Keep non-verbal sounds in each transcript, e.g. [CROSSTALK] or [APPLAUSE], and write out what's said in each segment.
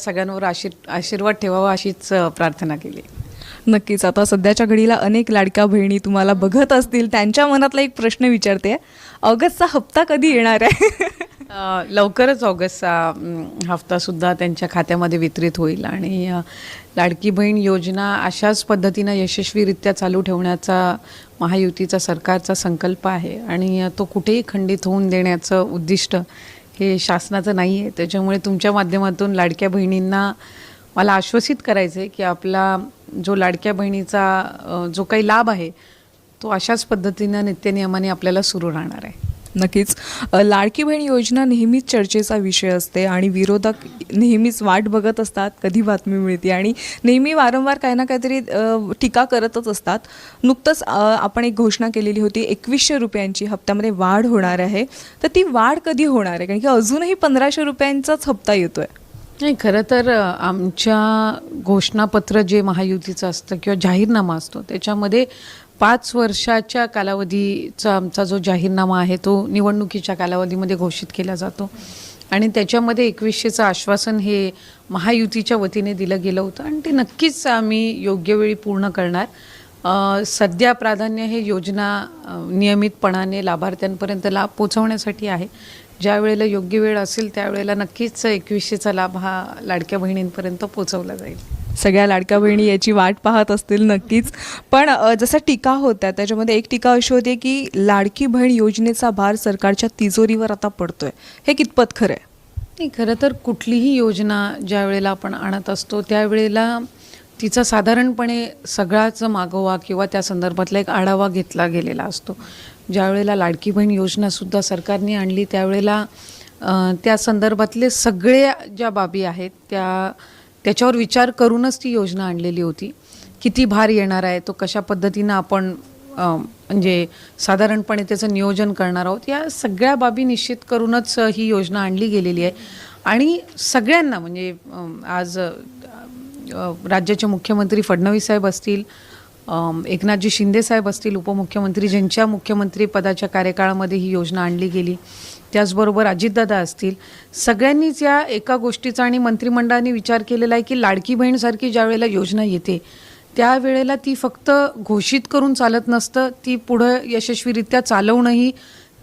सगळ्यांवर आशीर आशीर्वाद ठेवावा अशीच प्रार्थना केली. नक्कीच. आता सध्याच्या घडीला अनेक लाडक्या बहिणी तुम्हाला बघत असतील. त्यांच्या मनातला एक प्रश्न विचारते. ऑगस्टचा हप्ता कधी येणार आहे? [LAUGHS] लवकरच ऑगस्टचा अम, हफ्तासुद्धा त्यांच्या खात्यामध्ये वितरित होईल आणि लाडकी बहीण योजना अशाच पद्धतीनं यशस्वीरित्या चालू ठेवण्याचा महायुतीचा सरकारचा संकल्प आहे आणि तो कुठेही खंडित होऊन देण्याचं उद्दिष्ट हे शासनाचं नाही आहे त्याच्यामुळे तुमच्या माध्यमातून लाडक्या बहिणींना मला आश्वसित करायचं आहे की आपला जो लाडक्या बहिणीचा जो काही लाभ आहे तो अशाच पद्धतीनं नित्यनियमाने आपल्याला सुरू राहणार आहे. नक्कीच. लाडकी बहीण योजना नेहमीच चर्चेचा विषय असते आणि विरोधक नेहमीच वाट बघत असतात कधी बातमी मिळते आणि नेहमी वारंवार काही ना काहीतरी टीका करतच असतात. नुकतंच आपण एक घोषणा केलेली होती एकवीसशे रुपयांची हप्त्यामध्ये वाढ होणार आहे. तर ती वाढ कधी होणार आहे? कारण की अजूनही पंधराशे रुपयांचाच हप्ता येतो आहे नाही खरं तर आमच्या घोषणापत्र जे महायुतीचं असतं किंवा जाहीरनामा असतो त्याच्यामध्ये पाच वर्षाच्या कालावधीचा आमचा जो जाहीरनामा आहे तो निवडणुकीच्या कालावधीमध्ये घोषित केला जातो. आणि त्याच्यामध्ये एकवीसशेचं आश्वासन हे महायुतीच्या वतीने दिलं गेलं होतं आणि ते नक्कीच आम्ही योग्य वेळी पूर्ण करणार. सध्या प्राधान्य हे योजना नियमितपणाने लाभार्थ्यांपर्यंत लाभ पोचवण्यासाठी आहे. ज्या वेळेला योग्य वेळ असेल त्यावेळेला नक्कीच एकवीसशेचा लाभ हा लाडक्या बहिणींपर्यंत पोचवला जाईल. सगळ्या लाडक्या बहिणी याची वाट पाहत असतील नक्कीच. पण जसं टीका होत्या त्याच्यामध्ये एक टीका अशी होती की लाडकी बहीण योजनेचा भार सरकारच्या तिजोरीवर आता पडतोय. हे कितपत खरं आहे नाही खरं तर कुठलीही योजना ज्या वेळेला आपण आणत असतो त्यावेळेला तिचा साधारणपणे सगळाच मागोवा किंवा त्या संदर्भातला एक आढावा घेतला गेलेला असतो. ज्यावेळेला लाडकी बहीण योजनासुद्धा सरकारने आणली त्यावेळेला त्या संदर्भातले सगळे ज्या बाबी आहेत त्या त्याच्यावर विचार करूनच ती योजना आणलेली होती. किती भार येणार आहे तो कशा पद्धतीनं आपण म्हणजे साधारणपणे त्याचं नियोजन करणार आहोत या सगळ्या बाबी निश्चित करूनच ही योजना आणली गेलेली आहे. आणि सगळ्यांना म्हणजे आज राज्याचे मुख्यमंत्री फडणवीस साहेब असतील एकनाथजी शिंदे साहेब असतील उपमुख्यमंत्री ज्यांच्या मुख्यमंत्री पदाच्या कार्यकाळामध्ये ही योजना आणली गेली. त्याचबरोबर अजितदादा असतील. सगळ्यांनीच या एका गोष्टीचा आणि मंत्रिमंडळाने विचार केलेला आहे की लाडकी बहीणसारखी ज्या वेळेला योजना येते त्यावेळेला ती फक्त घोषित करून चालत नसतं. ती पुढं यशस्वीरित्या चालवणंही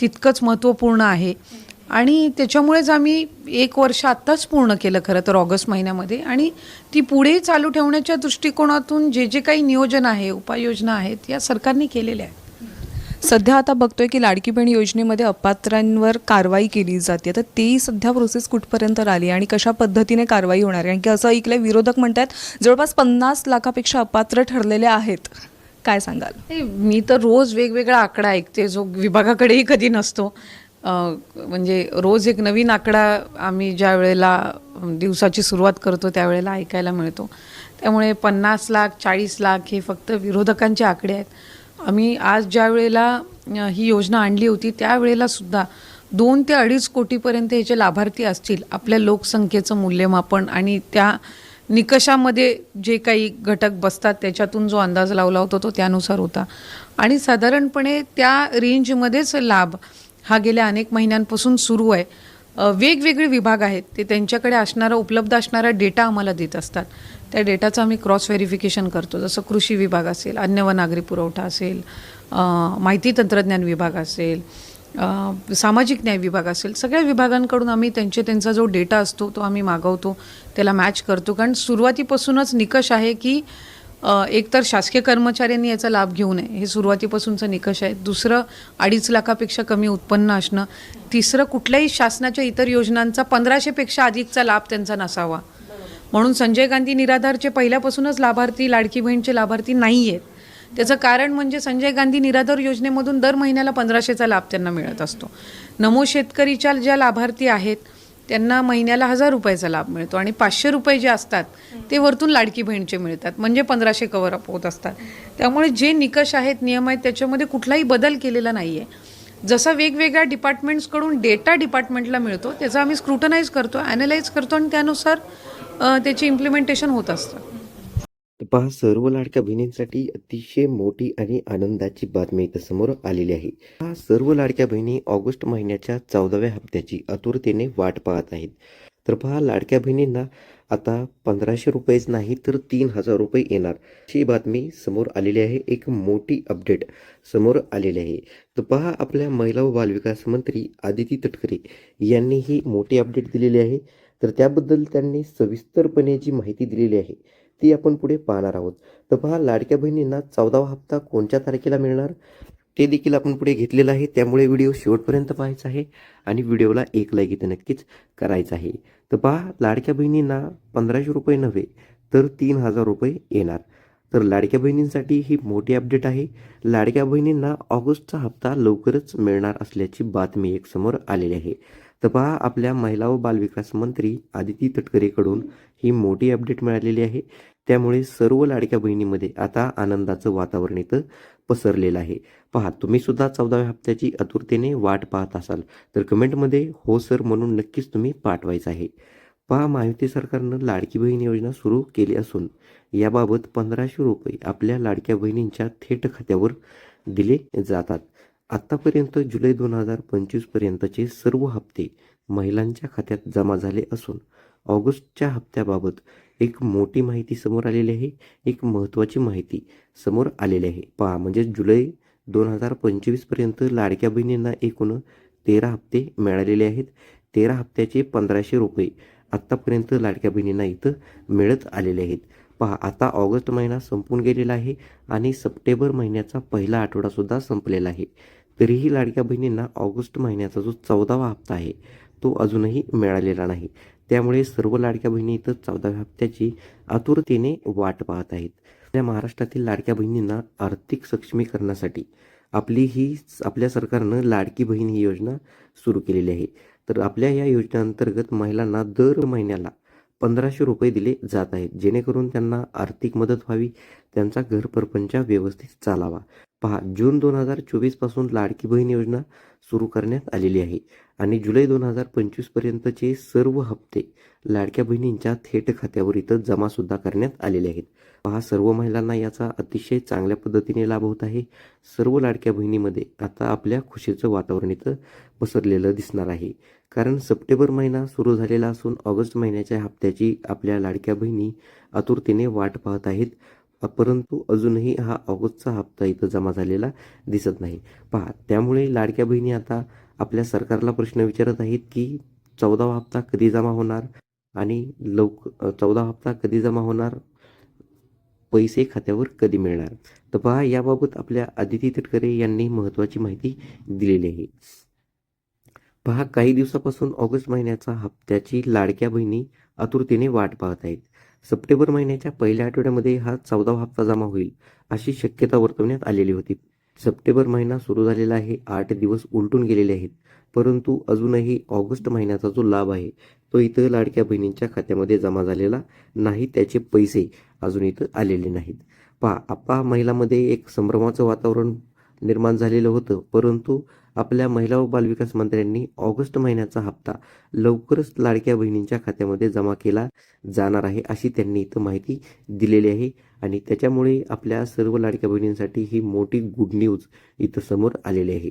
तितकंच महत्त्वपूर्ण आहे. आणि त्याच्यामुळेच आम्ही एक वर्ष आत्ताच पूर्ण केलं खरं तर ऑगस्ट महिन्यामध्ये. आणि ती पुढे चालू ठेवण्याच्या दृष्टिकोनातून जे जे काही नियोजन आहे उपाययोजना आहेत या सरकारने केलेल्या आहेत. सध्या आता बघतोय की लाडकी बहीण योजनेमध्ये अपात्रांवर कारवाई केली जाते. तर ती सध्या प्रोसेस कुठपर्यंत आली आणि कशा पद्धतीने कारवाई होणार आहे? कारण की असं ऐकलंय विरोधक म्हणतात जवळपास पन्नास लाखापेक्षा अपात्र ठरलेले आहेत. काय सांगाल? नाही, मी तर रोज वेगवेगळा आकडा ऐकते. जो विभागाकडेही कधी नसतो. म्हणजे रोज एक नवीन आकडा आम्ही ज्या वेळेला दिवसाची सुरुवात करतो त्यावेळेला ऐकायला मिळतो. त्यामुळे पन्नास लाख चाळीस लाख हे फक्त विरोधकांचे आकडे आहेत. आम्ही आज ज्या वेळेला ही योजना आणली होती त्यावेळेला सुद्धा दोन ते अडीच कोटीपर्यंत ह्याचे लाभार्थी असतील आपल्या लोकसंख्येचं मूल्यमापन आणि त्या निकषामध्ये जे काही घटक बसतात त्याच्यातून जो अंदाज लावला होता तो त्यानुसार होता. आणि साधारणपणे त्या रेंजमध्येच लाभ हा गेल्या अनेक महिन्यांपासून सुरू आहे. वेगवेगळे विभाग आहेत ते त्यांच्याकडे असणारा उपलब्ध असणारा डेटा आम्हाला देत असतात. त्या डेटाचं आम्ही क्रॉस व्हेरिफिकेशन करतो. जसं कृषी विभाग असेल अन्न व नागरी पुरवठा असेल माहिती तंत्रज्ञान विभाग असेल सामाजिक न्याय विभाग असेल सगळ्या विभागांकडून आम्ही त्यांचे त्यांचा जो डेटा असतो तो आम्ही मागवतो त्याला मॅच करतो. कारण सुरुवातीपासूनच निकष आहे की एकतर शासकीय कर्मचाऱ्यांनी याचा लाभ घेऊ नये हे सुरुवातीपासूनचा निकष आहे. दुसरं अडीच लाखापेक्षा कमी उत्पन्न असणं तिसरं कुठल्याही शासनाच्या इतर योजनांचा पंधराशेपेक्षा अधिकचा लाभ त्यांचा नसावा. म्हणून संजय गांधी निराधारचे पहिल्यापासूनच लाभार्थी लाडकी बहीणचे लाभार्थी नाही आहेत त्याचं कारण म्हणजे संजय गांधी निराधार योजनेमधून दर महिन्याला पंधराशेचा लाभ त्यांना मिळत असतो. नमो शेतकरीच्या ज्या लाभार्थी आहेत त्यांना महिन्याला हजार रुपयाचा लाभ मिळतो आणि पाचशे रुपये जे असतात ते वरतून लाडकी बहीणचे मिळतात. म्हणजे पंधराशे कवर अप होत असतात. त्यामुळे जे निकष आहेत नियम आहेत त्याच्यामध्ये कुठलाही बदल केलेला नाही आहे जसा वेगवेगळ्या डिपार्टमेंट्सकडून डेटा डिपार्टमेंटला मिळतो त्याचा आम्ही स्क्रुटनाईज करतो ॲनालाइज करतो आणि त्यानुसार त्याची इम्प्लिमेंटेशन होत असतं. पहा सर्व लाडक्या बहिणींसाठी अतिशय मोठी आणि आनंदाची बातमी इथं समोर आलेली आहे. हा सर्व लाडक्या बहिणी ऑगस्ट महिन्याच्या चौदाव्या हप्त्याची आतुरतेने वाट पाहत आहेत. तर पहा लाडक्या बहिणींना आता पंधराशे रुपयेच नाही तर तीन हजार रुपये येणार. ही बातमी समोर आलेली आहे. एक मोठी अपडेट समोर आलेली आहे. तर पहा आपल्या महिला व बालविकास मंत्री आदिती तटकरे यांनी ही मोठी अपडेट दिलेली आहे. तर त्याबद्दल त्यांनी सविस्तरपणे जी माहिती दिलेली आहे ती आपण पुढे पाहणार आहोत. तर पहा लाडक्या बहिणींना चौदावा हप्ता कोणत्या तारखेला मिळणार? ते देखील आपण पुढे घेतलेलं आहे. त्यामुळे व्हिडिओ शेवटपर्यंत पाहायचा आहे आणि व्हिडिओला एक लाईक इथं नक्कीच करायचं आहे. तर पहा लाडक्या बहिणींना पंधराशे रुपये नव्हे तर तीन हजार रुपये येणार. तर लाडक्या बहिणींसाठी ही मोठी अपडेट आहे. लाडक्या बहिणींना ऑगस्टचा हप्ता लवकरच मिळणार असल्याची बातमी एक समोर आलेली आहे. तर पहा आपल्या महिला व बालविकास मंत्री आदिती तटकरेकडून ही मोठी अपडेट मिळालेली आहे. त्यामुळे सर्व लाडक्या बहिणीमध्ये आता आनंदाचं वातावरण इथं पसरलेलं आहे. पहा तुम्ही सुद्धा चौदाव्या हप्त्याची आतुरतेने वाट पाहत असाल तर कमेंटमध्ये हो सर म्हणून नक्कीच तुम्ही पाठवायचं आहे. पहा महायुती सरकारनं लाडकी बहीण योजना सुरू केली असून याबाबत पंधराशे रुपये आपल्या लाडक्या बहिणींच्या थेट खात्यावर दिले जातात. आत्तापर्यंत जुलै दोन हजार पंचवीसपर्यंतचे सर्व हप्ते महिलांच्या खात्यात जमा झाले असून ऑगस्टच्या हप्त्याबाबत एक मोठी माहिती समोर आलेली आहे एक महत्त्वाची माहिती समोर आलेली आहे. पहा म्हणजे जुलै दोन हजार पंचवीसपर्यंत लाडक्या बहिणींना एकूण तेरा हप्ते मिळालेले आहेत. तेरा हप्त्याचे पंधराशे रुपये आत्तापर्यंत लाडक्या बहिणींना इथं मिळत आलेले आहेत. पहा आता ऑगस्ट महिना संपून गेलेला आहे आणि सप्टेंबर महिन्याचा पहिला आठवडासुद्धा संपलेला आहे. तरीही लाडक्या बहिणींना ऑगस्ट महिन्याचा जो चौदावा हप्ता आहे तो अजूनही मिळालेला नाही. त्यामुळे सर्व लाडक्या बहिणी इथं चौदाव्या हप्त्याची आतुरतेने वाट पाहत आहेत. आपल्या महाराष्ट्रातील लाडक्या बहिणींना आर्थिक सक्षमीकरणासाठी आपली ही आपल्या सरकारनं लाडकी बहीण ही योजना सुरू केलेली आहे. तर आपल्या या योजनेअंतर्गत महिलांना दर महिन्याला पंधराशे रुपये दिले जात आहेत. जेणेकरून त्यांना आर्थिक मदत व्हावी त्यांचा घरपरपंच व्यवस्थित चालावा. पहा जून दोन हजार चोवीसपासून लाडकी बहीण योजना सुरू करण्यात आलेली आहे आणि जुलै दोन हजार पंचवीसपर्यंतचे सर्व हप्ते लाडक्या बहिणींच्या थेट खात्यावर इथं जमासुद्धा करण्यात आलेले आहेत. पहा सर्व महिलांना याचा अतिशय चांगल्या पद्धतीने लाभ होत आहे. सर्व लाडक्या बहिणीमध्ये आता आपल्या खुशीचं वातावरण इथं पसरलेलं दिसणार आहे. कारण सप्टेंबर महिना सुरू झालेला असून ऑगस्ट महिन्याच्या हप्त्याची आपल्या लाडक्या बहिणी आतुरतेने वाट पाहत आहेत. परंतु अजूनही हा ऑगस्टचा हप्ता इथं जमा झालेला दिसत नाही. पहा त्यामुळे लाडक्या बहिणी आता आपल्या सरकारला प्रश्न विचारत आहेत की चौदावा हप्ता कधी जमा होणार आणि लवक चौदा हप्ता कधी जमा होणार? पैसे खात्यावर कधी मिळणार? तर पहा याबाबत आपल्या आदिती तटकरे यांनी महत्त्वाची माहिती दिलेली आहे. पहा काही दिवसापासून ऑगस्ट महिन्याचा हप्त्याची लाडक्या बहिणी आतुरतेने वाट पाहत आहेत. सप्टेंबर महिन्याच्या पहिल्या आठवड्यामध्ये हा चौदावा हप्ता जमा होईल अशी शक्यता वर्तवण्यात आलेली होती. सप्टेंबर महिना सुरू झालेला आहे आठ दिवस उलटून गेलेले आहेत परंतु अजूनही ऑगस्ट महिन्याचा जो लाभ आहे तो इथं लाडक्या बहिणींच्या खात्यामध्ये जमा झालेला नाही त्याचे पैसे अजून इथं आलेले नाहीत. पहा आप्पा महिलामध्ये एक संभ्रमाचं वातावरण निर्माण झालेलं होतं. परंतु आपल्या महिला व बालविकास मंत्र्यांनी ऑगस्ट महिन्याचा हप्ता लवकरच लाडक्या बहिणींच्या खात्यामध्ये जमा केला जाणार आहे अशी त्यांनी इथं माहिती दिलेली आहे. आणि त्याच्यामुळे आपल्या सर्व लाडक्या बहिणींसाठी ही मोठी गुड न्यूज इथं समोर आलेली आहे.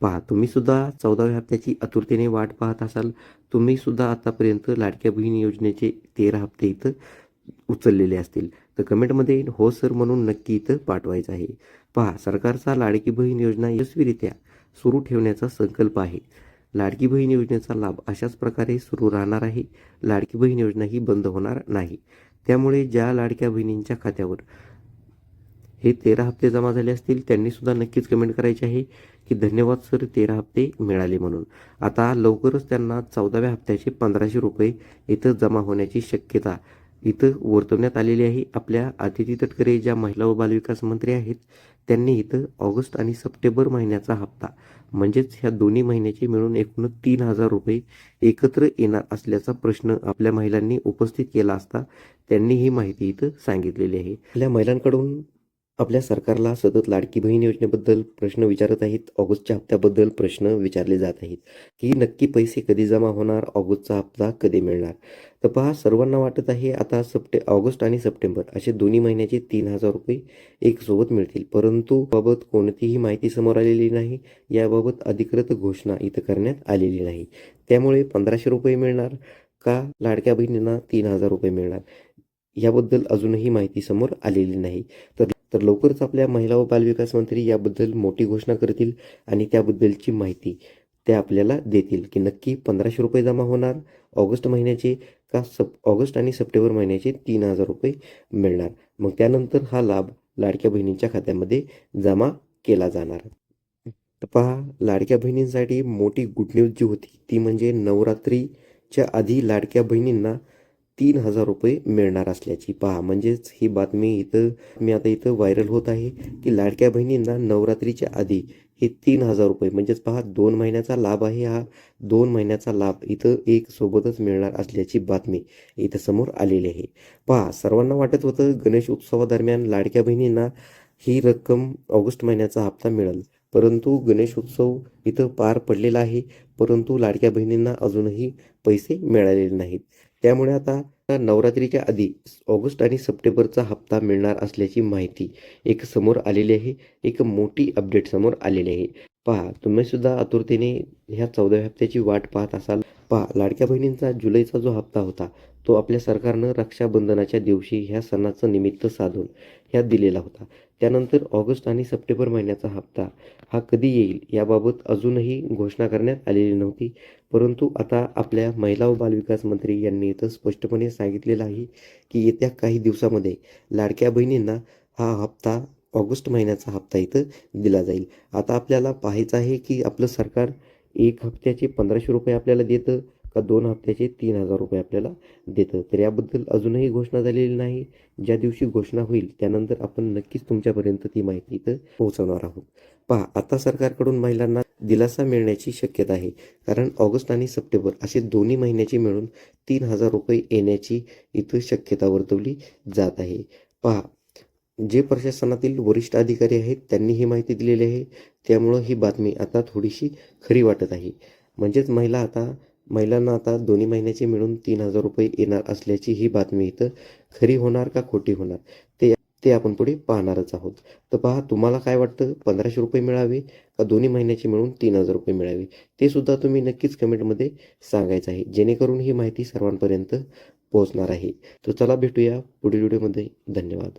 पहा तुम्ही सुद्धा चौदाव्या हप्त्याची आतुरतेने वाट पाहत असाल तुम्ही सुद्धा आतापर्यंत लाडक्या बहीण योजनेचे तेरा हप्ते इथं उचललेले असतील. तर कमेंटमध्ये हो सर म्हणून नक्की इथं पाठवायचं आहे. पहा सरकारचा लाडकी बहीण योजना यशस्वीरित्या सुरू ठेवण्याचा संकल्प आहे. लाडकी बहीण योजनेचा लाभ अशाच प्रकारे सुरू राहणार आहे. लाडकी बहीण योजना ही बंद होणार नाही. त्यामुळे ज्या लाडक्या बहिणींच्या खात्यावर हे तेरा हप्ते जमा झाले असतील त्यांनीसुद्धा नक्कीच कमेंट करायचे आहे की धन्यवाद सर तेरा हप्ते मिळाले म्हणून. आता लवकरच त्यांना चौदाव्या हप्त्याचे पंधराशे रुपये इथं जमा होण्याची शक्यता इथं वर्तवण्यात आलेली आहे. आपल्या अतिथी तटकरे ज्या महिला व बालविकास मंत्री आहेत त्यांनी इथं ऑगस्ट आणि सप्टेंबर महिन्याचा हप्ता म्हणजेच ह्या दोन्ही महिन्याचे मिळून एकूण तीन हजार रुपये एकत्र येणार असल्याचा प्रश्न आपल्या महिलांनी उपस्थित केला असता त्यांनी ही माहिती इथं सांगितलेली आहे. आपल्या महिलांकडून आपल्या सरकारला सतत लाडकी बहीण योजनेबद्दल प्रश्न विचारत आहेत. ऑगस्टच्या हप्त्याबद्दल प्रश्न विचारले जात आहेत की नक्की पैसे कधी जमा होणार? ऑगस्टचा हप्ता कधी मिळणार? तर पहा सर्वांना वाटत आहे आता सप्टे ऑगस्ट आणि सप्टेंबर असे दोन्ही महिन्याचे तीन हजार रुपये एकसोबत मिळतील. परंतु बाबत कोणतीही माहिती समोर आलेली नाही. याबाबत अधिकृत घोषणा इथं करण्यात आलेली नाही. त्यामुळे पंधराशे रुपये मिळणार का? लाडक्या बहिणींना तीन हजार रुपये मिळणार? याबद्दल अजूनही माहिती समोर आलेली नाही. तर तर लवकरच आपल्या महिला व बालविकास मंत्री याबद्दल मोठी घोषणा करतील आणि त्याबद्दलची माहिती ते आपल्याला देतील की नक्की पंधराशे रुपये जमा होणार ऑगस्ट महिन्याचे का सप ऑगस्ट आणि सप्टेंबर महिन्याचे तीन हजार रुपये मिळणार. मग त्यानंतर हा लाभ लाडक्या बहिणींच्या खात्यामध्ये जमा केला जाणार. तर पहा लाडक्या बहिणींसाठी मोठी गुड न्यूज जी होती ती म्हणजे नवरात्रीच्या आधी लाडक्या बहिणींना तीन हजार रुपये मिळणार असल्याची पहा. म्हणजेच ही बातमी इथं मी आता इथं व्हायरल होत आहे की लाडक्या बहिणींना नवरात्रीच्या आधी हे तीन हजार रुपये म्हणजेच पहा दोन महिन्याचा लाभ आहे हा. दोन महिन्याचा लाभ इथं एक सोबतच मिळणार असल्याची बातमी इथं समोर आलेली आहे. पहा सर्वांना वाटत होतं गणेश उत्सवादरम्यान लाडक्या बहिणींना ही रक्कम ऑगस्ट महिन्याचा हप्ता मिळेल. परंतु गणेश उत्सव इथं पार पडलेला आहे. परंतु लाडक्या बहिणींना अजूनही पैसे मिळालेले नाहीत. त्यामुळे आता नवरात्रीच्या आधी ऑगस्ट आणि सप्टेंबरचा हप्ता मिळणार असल्याची माहिती एक समोर आलेली आहे. एक मोठी अपडेट समोर आलेली आहे. पहा तुम्ही सुद्धा आतुरतेने ह्या चौदाव्या हप्त्याची वाट पाहत असाल. पहा लाडक्या बहिणींचा जुलैचा जो हप्ता होता तो आपल्या सरकारनं रक्षाबंधनाच्या दिवशी ह्या सणाचं निमित्त साधून ह्यात दिलेला होता. त्यानंतर ऑगस्ट आणि सप्टेंबर महिन्याचा हप्ता हा कधी येईल याबाबत अजूनही घोषणा करण्यात आलेली नव्हती. परंतु आता आपल्या महिला व बालविकास मंत्री यांनी इथं स्पष्टपणे सांगितलेलं आहे की येत्या काही दिवसामध्ये लाडक्या बहिणींना हा हप्ता ऑगस्ट महिन्याचा हप्ता इथं दिला जाईल. आता आपल्याला पाहायचं आहे की आपलं सरकार एक हप्त्याचे पंधराशे रुपये आपल्याला देतं का दोन हप्त्याचे तीन हजार रुपये आपल्याला देतं. तर याबद्दल अजूनही घोषणा झालेली नाही. ज्या दिवशी घोषणा होईल त्यानंतर आपण नक्कीच तुमच्यापर्यंत ती माहिती इथं पोहोचवणार आहोत. पहा आता सरकारकडून महिलांना दिलासा मिळण्याची शक्यता आहे. कारण ऑगस्ट आणि सप्टेंबर असे दोन्ही महिन्याची मिळून तीन हजार रुपये येण्याची इथं शक्यता वर्तवली जात आहे. पहा जे प्रशासनातील वरिष्ठ अधिकारी आहेत त्यांनी ही माहिती दिलेली आहे. त्यामुळं ही बातमी आता थोडीशी खरी वाटत आहे. म्हणजेच महिला आता महिलांना आता दोन्ही महिन्याचे मिळून तीन हजार रुपये येणार असल्याची ही बातमी इथं खरी होणार का खोटी होणार ते ते आपण पुढे पाहणारच आहोत. तर पहा तुम्हाला काय वाटतं? पंधराशे रुपये मिळावे का दोन्ही महिन्याचे मिळून तीन हजार रुपये मिळावे? ते सुद्धा तुम्ही नक्कीच कमेंटमध्ये सांगायचं आहे. जेणेकरून ही माहिती सर्वांपर्यंत पोहोचणार आहे. तर चला भेटूया पुढील व्हिडिओमध्ये. धन्यवाद.